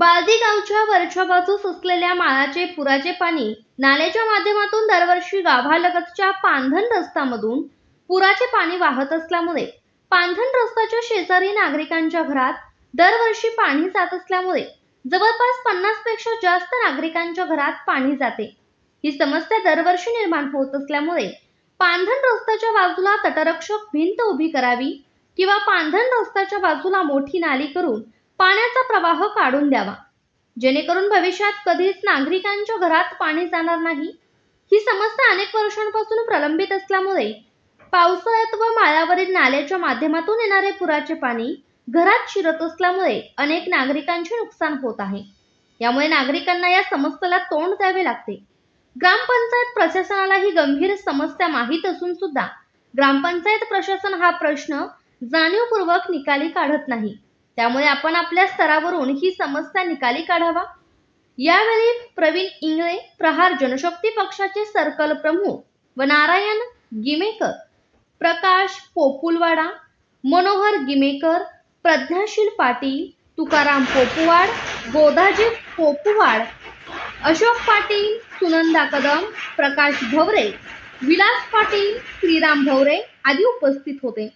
नदी गावच्या वरच्या बाजूस असलेल्या माळाचे पुराचे पाणी नाल्याच्या माध्यमातून दरवर्षी गाभालगतच्या पांधन रस्त्यामधून पुराचे पाणी वाहत असल्यामुळे पांधन रस्त्याच्या शेजारी नागरिकांच्या घरात दरवर्षी पाणी जात असल्यामुळे जवळपास पन्नासपेक्षा जास्त नागरिकांच्या घरात पाणी जाते. ही समस्या दरवर्षी निर्माण होत असल्यामुळे पांधन रस्त्याच्या बाजूला तटरक्षक भिंत उभी करावी किंवा पांधन रस्त्याच्या बाजूला मोठी नाली करून पाण्याचा प्रवाह काढून द्यावा. जेणेकरून भविष्यात कधीच नागरिकांच्या घरात पाणी जाणार नाही. ही समस्या अनेक वर्षांपासून प्रलंबित असल्यामुळे पावसाळ्यात व माळावरील नाल्याच्या माध्यमातून येणारे पुराचे पाणी घरात शिरत असल्यामुळे अनेक नागरिकांचे नुकसान होत आहे. यामुळे नागरिकांना या समस्येला तोंड द्यावे लागते. ग्रामपंचायत प्रशासनाला ही गंभीर समस्या माहीत असून सुद्धा ग्रामपंचायत प्रशासन हा प्रश्न जाणीवपूर्वक निकाली काढत नाही. त्यामुळे आपण आपल्या स्तरावरून ही समस्या निकाली काढावा. यावेळी प्रवीण इंगळे प्रहार जनशक्ती पक्षाचे सर्कल प्रमुख व नारायण गिमेकर प्रकाश पोपुलवाडा मनोहर गिमेकर प्रज्ञाशील पाटील तुकाराम पोपुवाड गोदाजी पोपुवाड अशोक पाटील सुनंदा कदम प्रकाश भवरे विलास पाटील श्रीराम भवरे आदी उपस्थित होते.